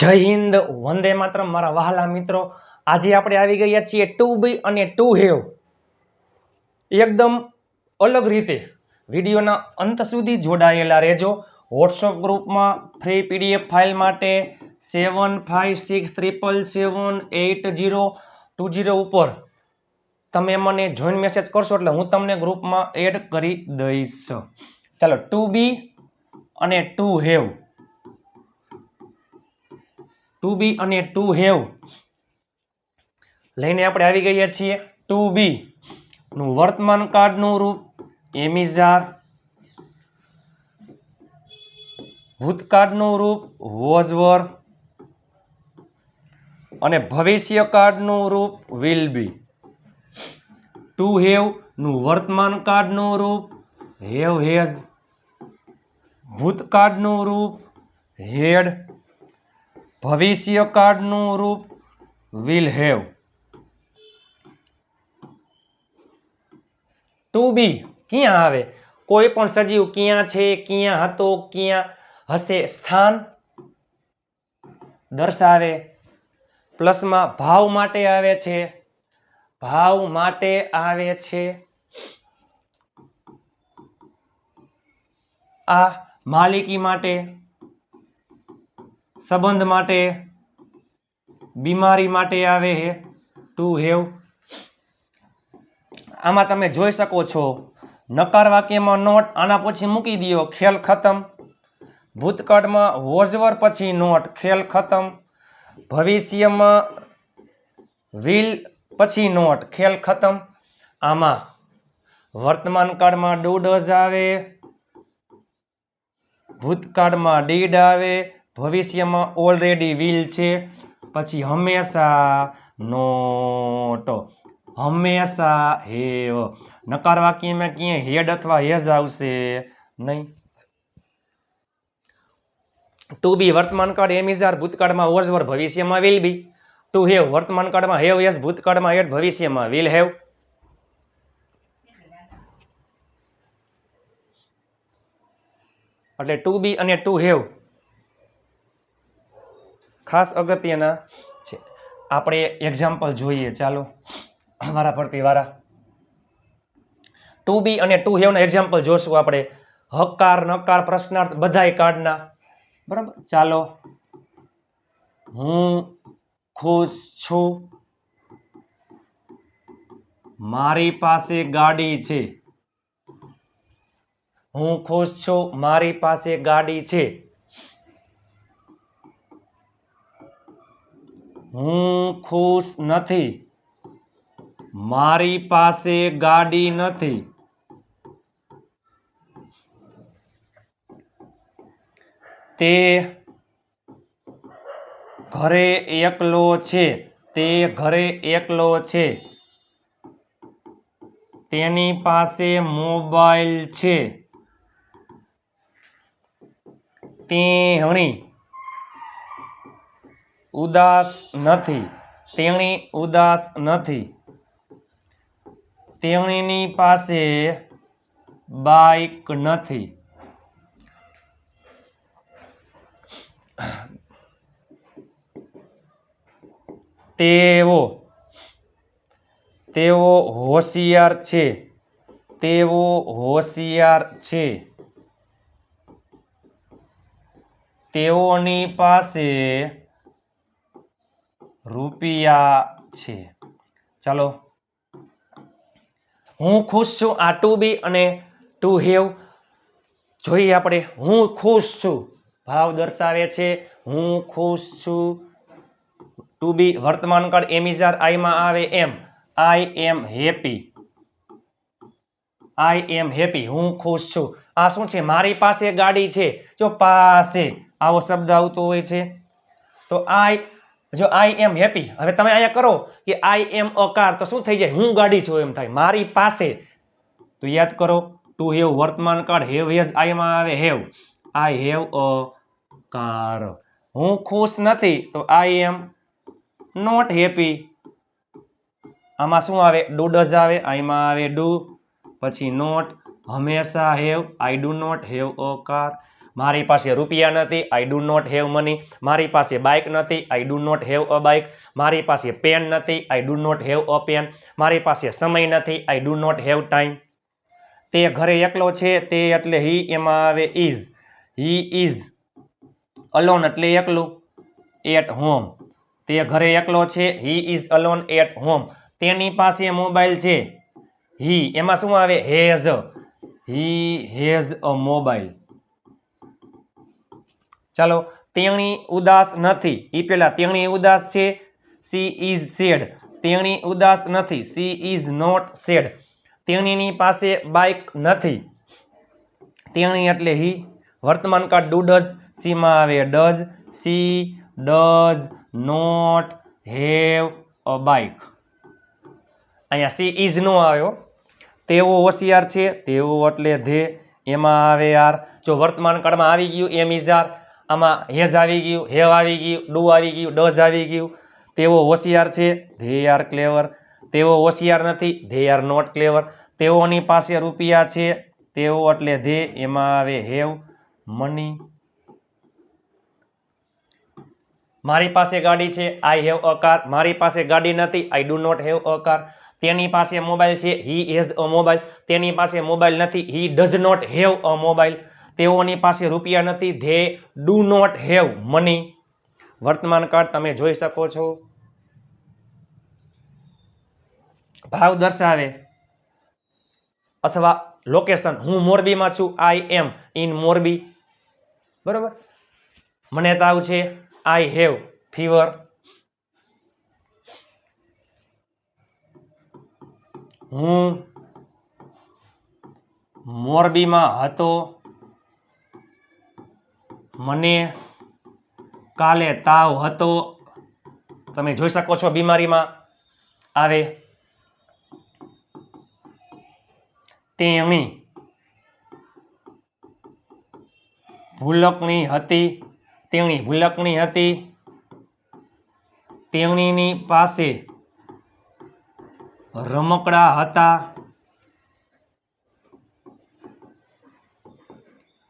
જય હિન્દ, વંદે માત્ર મારા વહાલા મિત્રો, આજે આપણે આવી ગયા છીએ ટુ બી અને ટુ હેવ. એકદમ અલગ રીતે વિડીયોના અંત સુધી જોડાયેલા રહેજો. વોટ્સઅપ ગ્રુપમાં ફ્રી પીડીએફ ફાઇલ માટે seven five six triple seven eight zero two zero ઉપર તમે મને જોઈન મેસેજ કરશો એટલે હું તમને ગ્રુપમાં એડ કરી દઈશ. ચાલો, ટુ બી અને ટુ હેવ. ટુ બી અને ટુ હેવ. લઈને આપણે આવી ગયા છીએ ટુ બી. નું વર્તમાન કાળનું રૂપ, એમિઝાર. ભૂતકાળનું રૂપ, વોઝવર. અને ભવિષ્યકાળનું રૂપ, વિલ બી. ટુ હેવનું વર્તમાન કાળનું રૂપ, હેવ હેઝ. ભૂતકાળનું રૂપ, હેડ. ભવિષ્યકાળનું રૂપ વિલ હેવ ટુ બી ક્યાં આવે? કોઈ પણ સજીવ ક્યાં છે, ક્યાં હતો, ક્યાં હશે, સ્થાન દર્શાવે. પ્લસમાં ભાવ માટે આવે છે. ભાવ માટે આવે છે. આ માલિકી માટે સંબંધ માટે, બીમારી માટે આવે છે ટુ હેવ આમાં તમે જોઈ શકો છો, નકાર વાક્યમાં નોટ આના પછી મૂકી દો ખેલ ખતમ. ભૂતકાળમાં વોઝવર પછી નોટ ખેલ ખતમ. ભવિષ્યમાં વિલ પછી નોટ ખેલ ખતમ. આમાં વર્તમાન કાળમાં ડુ ડઝ આવે, ભૂતકાળમાં ડીડ આવે ભવિષ્યમાં ઓલરેડી વિલ છે. પછી હંમેશા નોટ. હંમેશા હેવ. નકાર વાક્યમાં ક્યાંય હેડ અથવા હેઝ આવશે નહીં. ટુ બી વર્તમાન કાળ એમિઝાર ભૂતકાળમાં વોઝવર ભવિષ્યમાં વિલ બી ટુ હેવ વર્તમાન કાળમાં હેવ યસ ભૂતકાળમાં હેડ ભવિષ્યમાં વિલ હેવ એટલે ટુ બી અને ટુ હેવ ખાસ અગત્યના છે. આપણે એક્ઝામ્પલ જોઈએ. ચાલો. વારા ફરતી વારા. ટુ બી અને ટુ હેવના એક્ઝામ્પલ જોશું આપણે. હકાર, નકાર, પ્રશ્નાર્થ બધાય કાર્ડના. બરાબર? ચાલો. હું ખુશ છું. મારી પાસે ગાડી છે. હું ખુશ છું. મારી પાસે ગાડી છે. હું ખુશ નથી. મારી પાસે ગાડી નથી. તે ઘરે એકલો છે. તે ઘરે એકલો છે. તેની પાસે મોબાઈલ છે. તેણી ઉદાસ નથી. તેણી ઉદાસ નથી. તેણીની પાસે બાઈક નથી. તેઓ તેઓ હોશિયાર છે. તેઓ હોશિયાર છે. તેઓની પાસે રૂપિયા છે. ચાલો. હું ખુશ છું આ ટુ બી અને ટુ હેવ. જોઈએ આપણે, હું ખુશ છું. ભાવ દર્શાવે છે, હું ખુશ છું. ટુ બી, વર્તમાન કાળ એમિઝાર આઈમાં આવે એમ. આઈ am happy. I am happy, હું ખુશ છું. આ શું છે? મારી પાસે ગાડી છે. જો પાસે આવો શબ્દ આવતો હોય છે. તો આઈ જો આઈ એમ હેપી હવે તમે અહીંયા કરો કે આઈ એમ અ કાર તો શું થઈ જાય? હું ગાડી છું એમ થાય. મારી પાસે, તો યાદ કરો ટુ હેવ વર્તમાન કાળ હેવ હેઝ આઈમાં આવે have I have a car હું ખુશ નથી, તો આઈ એમ નોટ હેપી આમાં શું આવે? ડુ ડઝ આવે આઈમાં આવે ડુ પછી નોટ હંમેશા have I do not have a car મારી પાસે રૂપિયા નથી I do not have money મારી પાસે બાઇક નથી I do not have a bike મારી પાસે પેન નથી I do not have a pen મારી પાસે સમય નથી I do not have time તે ઘરે એકલો છે, તે એટલે હી એમાં આવે ઇઝ હી ઇઝ અલોન એટલે એકલું એટ હોમ તે ઘરે એકલો છે he is alone at home તેની પાસે મોબાઈલ છે. હી એમાં શું આવે? Has he has a mobile ચાલો, તેણી ઉદાસ નથી. એ પેલા, તેણી ઉદાસ છે? સી ઇઝ સેડ તેણી ઉદાસ નથી. સી ઇઝ નોટ સેડ તેણીની પાસે બાઇક નથી. તેણી એટલે હી વર્તમાન કાળ ડુ ડઝ સીમાં આવે. Does she does not have a bike અહીંયા સી ઇઝ નો આવ્યો. તેઓ હોશિયાર છે? તેઓ એટલે ધે. એમાં આવે યાર. જો વર્તમાન કાળમાં આવી ગયું એમ ઇઝ આર આમાં હેઝ આવી ગયું, હેવ આવી ગયું, ડુ આવી ગયું, ડઝ આવી ગયું. તેઓ હોશિયાર છે, ધે આર ક્લેવર. તેઓ હોશિયાર નથી, ધે આર નોટ ક્લેવર. તેઓની પાસે રૂપિયા છે, તેઓ એટલે ધે એમાં આવે હેવ મની. મારી પાસે ગાડી છે, આઈ હેવ અ કાર. મારી પાસે ગાડી નથી, I do not have a car. તેની પાસે મોબાઈલ છે, હી હેઝ અ મોબાઈલ. તેની પાસે મોબાઈલ નથી, he does not have a mobile. તેઓની પાસે રૂપિયા નથી. They do not have money વર્તમાન કાળ તમે જોઈ શકો છો. ભાવ દર્શાવે. અથવા લોકેશન હું મોરબીમાં છું. I am in Morbi. બરોબર? મને તાવ છે. આઈ હેવ ફીવર હું મોરબીમાં હતો. મને કાલે તાવ હતો. તમે જોઈ શકો છો બીમારીમાં આવે. તેણી ભૂલકણી હતી. તેણી ભૂલકણી હતી. તેણીની પાસે રમકડા હતા.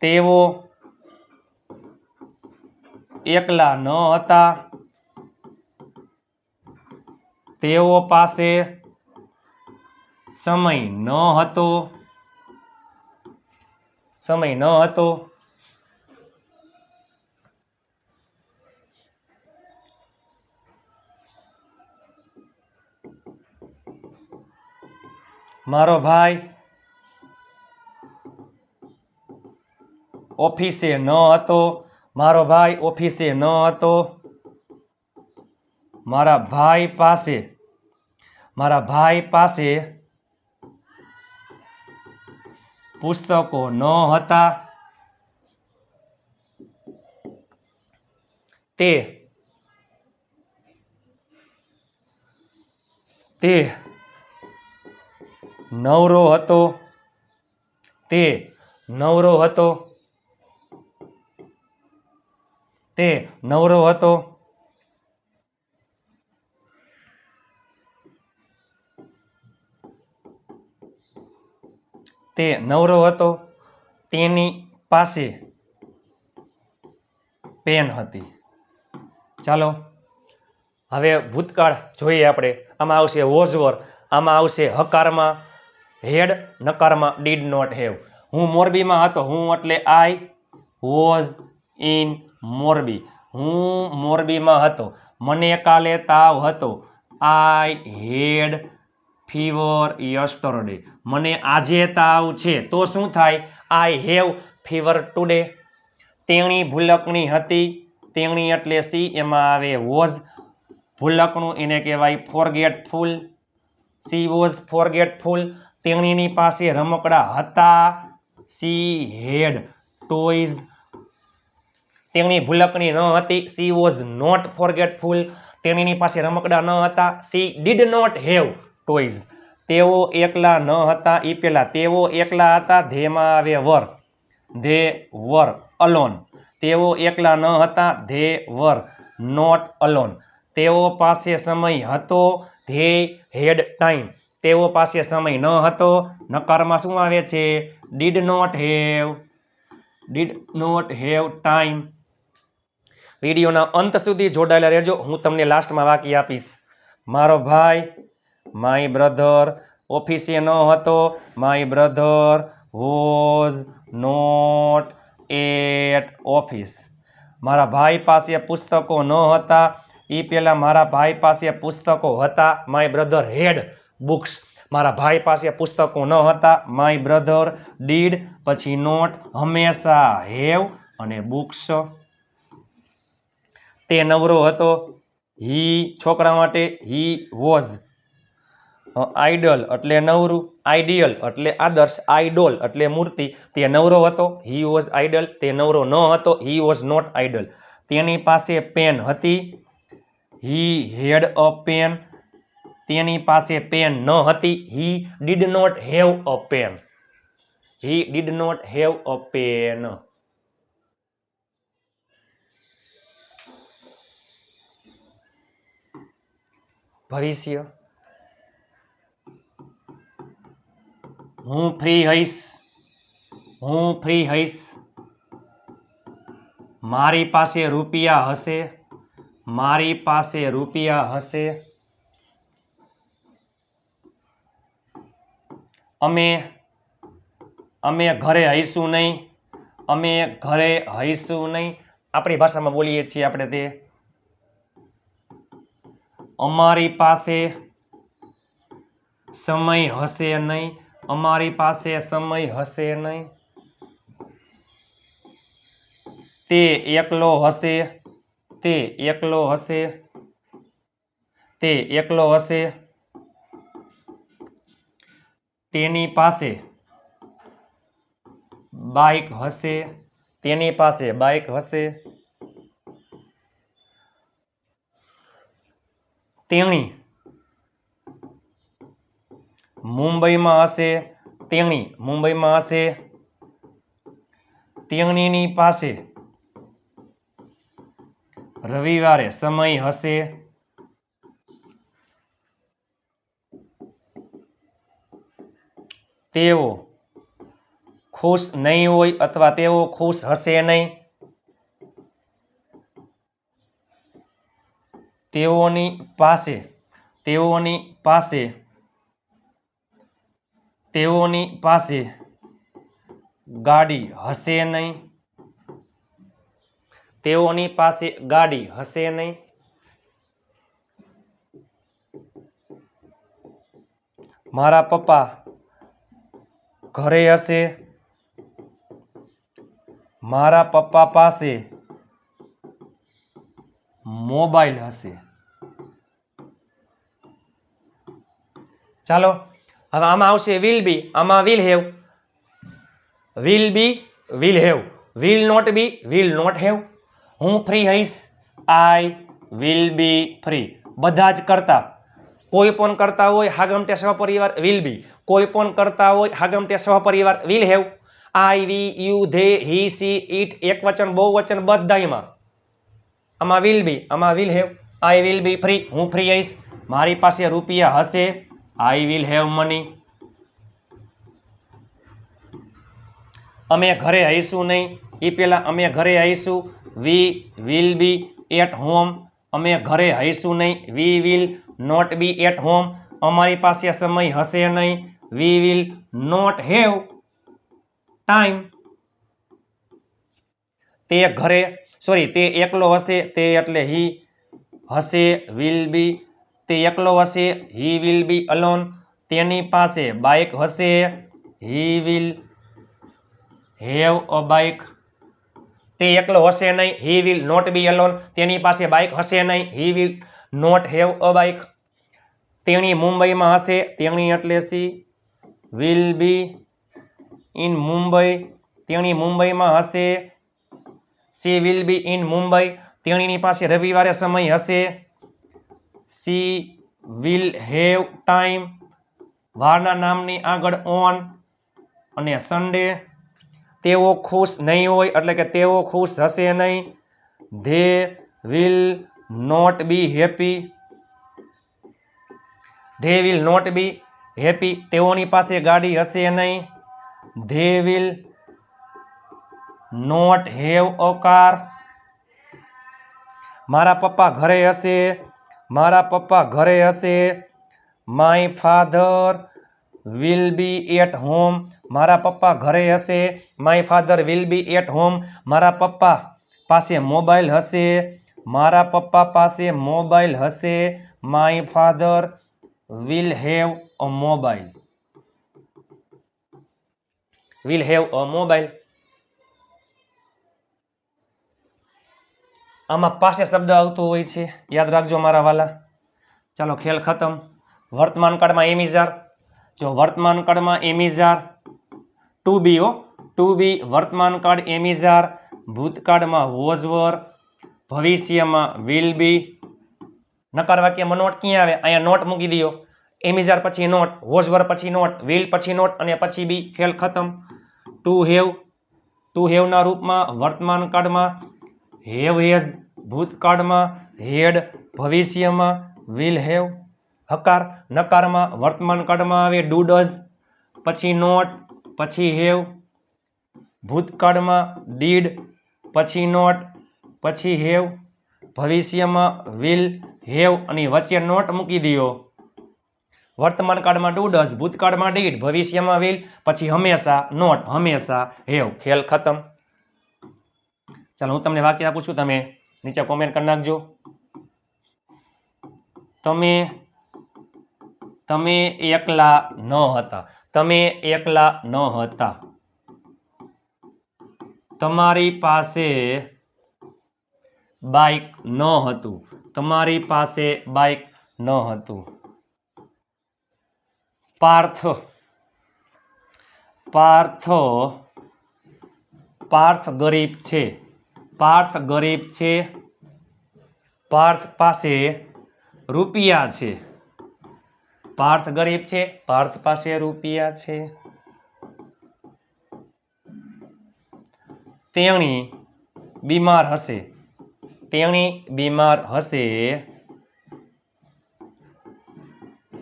તેઓ એકલા ન હતા. તેઓ પાસે સમય ન હતો. સમય ન હતો. મારો ભાઈ ઓફિસે ન હતો. મારો ભાઈ ઓફિસે ન હતો. મારા ભાઈ પાસે, મારા ભાઈ પાસે પુસ્તકો ન હતા. તે તે નવરો હતો. તે નવરો હતો. તે નવરો હતો. તે નવરો હતો. તેની પાસે પેન હતી. ચાલો, હવે ભૂતકાળ જોઈએ આપણે. આમાં આવશે વોઝવર, આમાં આવશે હકારમાં, હેડ નકારમાં, ડીડ નોટ હેવ. હું મોરબીમાં હતો. હું એટલે આઈ વોઝ ઇન મોરબી. હું મોરબીમાં હતો. મને કાલે તાવ હતો. આઈ હેડ ફીવર યસ્ટરડે મને આજે તાવ છે. તો શું થાય? આઈ હેવ ફીવર ટુડે તેણી ભૂલકણી હતી. તેણી એટલે સી એમાં આવે વોઝ ભૂલકણું એને કહેવાય ફોરગેટફુલ સી વોઝ ફોરગેટફુલ તેણીની પાસે રમકડા હતા. સી હેડ ટોયઝ તેણી ભૂલકણી ન હતી. સી વોઝ નોટ ફોરગેટફુલ તેણીની પાસે રમકડા ન હતા. She did not have toys તેઓ એકલા ન હતા. એ પેલા તેઓ એકલા હતા. ધેમાં આવે વર ધે વર અલોન તેઓ એકલા ન હતા. ધે વર નોટ અલોન તેઓ પાસે સમય હતો. ધે હેડ ટાઈમ તેઓ પાસે સમય ન હતો. નકારમાં શું આવે છે? Did not have did not have time વિડીયોના અંત સુધી જોડાયેલા રહેજો. હું તમને લાસ્ટમાં વાકી આપીશ. મારો ભાઈ માય બ્રધર ઓફિસે ન હતો. My brother was not at office મારા ભાઈ પાસે પુસ્તકો ન હતા. એ પહેલાં મારા ભાઈ પાસે પુસ્તકો હતા. માય બ્રધર હેડ બુક્સ મારા ભાઈ પાસે પુસ્તકો ન હતા. માય બ્રધર ડીડ પછી નોટ હંમેશા હેવ અને બુક્સ તે નવરો હતો. હી છોકરા માટે હી વોઝ. આઈડલ એટલે નવરું, આઈડિયલ એટલે આદર્શ, આઈડોલ એટલે મૂર્તિ. તે નવરો હતો, હી વોઝ આઈડલ. તે નવરો ન હતો, હી વોઝ નોટ આઈડલ. તેની પાસે પેન હતી. He had a pen. તેની પાસે પેન ન હતી. He did not have a pen. He did not have a pen. ભવિષ્ય? હું ફ્રી હઈશ. હું ફ્રી હઈશ. મારી પાસે રૂપિયા હશે. મારી પાસે રૂપિયા હશે. અમે અમે ઘરે હઈશું નહીં. અમે ઘરે હઈશું નહીં. આપણી ભાષામાં બોલીએ છીએ આપણે તે. અમારી પાસે સમય હશે નહીં. અમારી પાસે સમય હશે નહીં. તે એકલો હશે, તે એકલો હશે, તે એકલો હશે. તેની પાસે બાઇક હશે, તેની પાસે બાઇક હશે. તેણી. મુંબઈમાં હશે તેણી. મુંબઈમાં હશે તેણીની પાસે. રવિવારે સમય હશે. તેઓ ખુશ નહીં હોય અથવા તેઓ ખુશ હશે નહીં. તેઓની પાસે તેઓની પાસે તેઓની પાસે ગાડી હશે નહીં. તેઓની પાસે ગાડી હશે નહીં. મારા પપ્પા ઘરે હશે. મારા પપ્પા પાસે મોબાઈલ હશે. ચાલો, હવે આમાં આવશે વિલ બી આમાં will have will be will have will not be will not have હું ફ્રી હઈશ. આઈ વિલ બી ફ્રી બધા જ કરતા. કોઈ પણ કરતા હોય હાગમટે સહપરિવાર વિલ બી કોઈ પણ કરતા હોય હાગમટે સહપરિવાર will have I we you they he she it એક વચન બહુ વચન બધાયમાં. આમાં વિલ બી આમાં will have I will be free હું ફ્રી હઈશ. મારી પાસે રૂપિયા હશે. આઈ વિલ હેવ મની અમે ઘરે હઈશું નહીં. એ પહેલાં અમે ઘરે આવીશું. We will be at home અમે ઘરે હઈશું નહીં. We will not be at home અમારી પાસે સમય હશે નહીં. We will not have time તે ઘરે સોરી તે એકલો હશે, તે એટલે હી હશે વિલ બી તે એકલો હશે હી વિલ બી અલોન તેની પાસે બાઇક હશે he will have a bike તે એકલો હશે નહીં he will not be alone તેની પાસે બાઇક હશે નહીં he will not have a bike તેણી મુંબઈમાં હશે, તેણી એટલે she will be in Mumbai. તેણી મુંબઈમાં હશે she will be in Mumbai. તેણીની પાસે રવિવારે સમય હશે. સી વિલ હેવ ટાઈમ વારના નામની આગળ ઓન અને સન્ડે તેઓ ખુશ નહીં હોય, એટલે કે તેઓ ખુશ હશે નહીં. They will not be happy they will not be happy તેઓની પાસે ગાડી હશે નહીં. They will not have a car મારા પપ્પા ઘરે હશે. મારા પપ્પા ઘરે હશે. My father will be at home મારા પપ્પા ઘરે હશે. My father will be at home મારા પપ્પા પાસે મોબાઈલ હશે. મારા પપ્પા પાસે મોબાઈલ હશે. My father will have a mobile will have a mobile આમાં પાસે શબ્દ આવતો હોય છે. યાદ રાખજો મારા વાલા. ચાલો, ખેલ ખતમ. વર્તમાન કાળમાં એમિઝાર જો વર્તમાન કાળમાં એમિઝાર ટુ બી ઓ ટુ બી વર્તમાન કાળ એમિઝાર ભૂતકાળમાં વોઝવર ભવિષ્યમાં વિલ બી. નકાર વાક્યમાં નોટ ક્યાં આવે? અહીંયા નોટ મૂકી દો એમિઝાર પછી નોટ વોઝવર પછી નોટ, વિલ પછી નોટ અને પછી બી. ખેલ ખતમ. ટુ હેવ, ટુ હેવના રૂપમાં વર્તમાન કાળમાં હેવ હેઝ ભૂતકાળમાં હેડ ભવિષ્યમાં વિલ હેવ, હકાર નકારમાં વર્તમાન કાળમાં આવે ડુ ડઝ પછી નોટ, પછી હેવ, ભૂતકાળમાં ડીડ, પછી નોટ, પછી હેવ, ભવિષ્યમાં વિલ હેવ અને વચ્ચે નોટ મૂકી દો વર્તમાન કાળમાં ડુ ડઝ ભૂતકાળમાં ડીડ, ભવિષ્યમાં વિલ, પછી હંમેશા નોટ, હંમેશા હેવ. ખેલ ખતમ. ચાલો, હું તમને વાક્ય આપું છું, તમે નીચે કોમેન્ટ કરી નાખજો. તમે તમે એકલા ન હતા. તમે એકલા ન હતા. તમારી પાસે બાઇક ન હતું. તમારી પાસે બાઇક ન હતું. પાર્થ પાર્થ પાર્થ ગરીબ છે. પાર્થ ગરીબ છે. પાર્થ પાસે રૂપિયા છે. પાર્થ ગરીબ છે, પાર્થ પાસે રૂપિયા છે. તેણી બીમાર હશે. તેણી બીમાર હશે.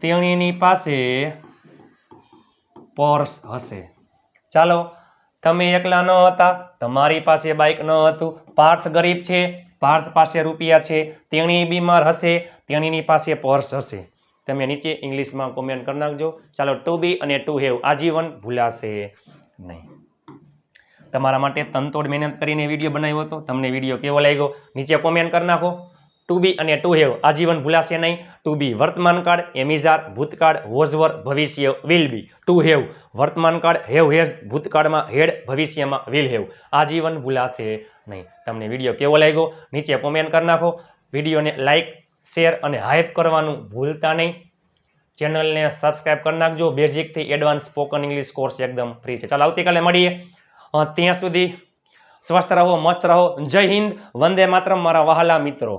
તેણીની પાસે પર્સ હશે. ચાલો, તમે એકલા ન હતા, તમારી પાસે બાઇક ન હતું પાર્થ ગરીબ છે, પાર્થ પાસે રૂપિયા છે, તેણી બીમાર હશે, તેણીની પાસે પર્સ હશે. તમે નીચે ઇંગ્લિશમાં કોમેન્ટ કરી નાખજો. ચાલો ટુ બી અને ટુ હેવ આજીવન ભૂલાશે નહીં. તમારા માટે તનતોડ મહેનત કરીને વીડિયો બનાવ્યો હતો. તમને વીડિયો કેવો લાગ્યો? નીચે કોમેન્ટ કરી નાખો. ટુ બી અને ટુ હેવ આજીવન ભૂલાશે નહીં. ટુ બી વર્તમાન કાળ, એમિઝાર, ભૂતકાળ વોઝવર ભવિષ્ય વિલ બી ટુ હેવ વર્તમાન કાળ હેવ હેઝ ભૂતકાળમાં હેડ ભવિષ્યમાં વિલ હેવ આજીવન ભૂલાશે નહીં. તમને વીડિયો કેવો લાગ્યો? નીચે કોમેન્ટ કરી નાખો. વિડીયોને લાઇક શેર અને હાઇપ કરવાનું ભૂલતા નહીં. ચેનલને સબસ્ક્રાઇબ કરી નાખજો. બેઝિકથી એડવાન્સ સ્પોકન ઇંગ્લિશ કોર્સ એકદમ ફ્રી છે. ચાલો, આવતીકાલે મળીએ. ત્યાં સુધી સ્વસ્થ રહો, મસ્ત રહો. જય હિન્દ. વંદે માત્ર મારા વહાલા મિત્રો.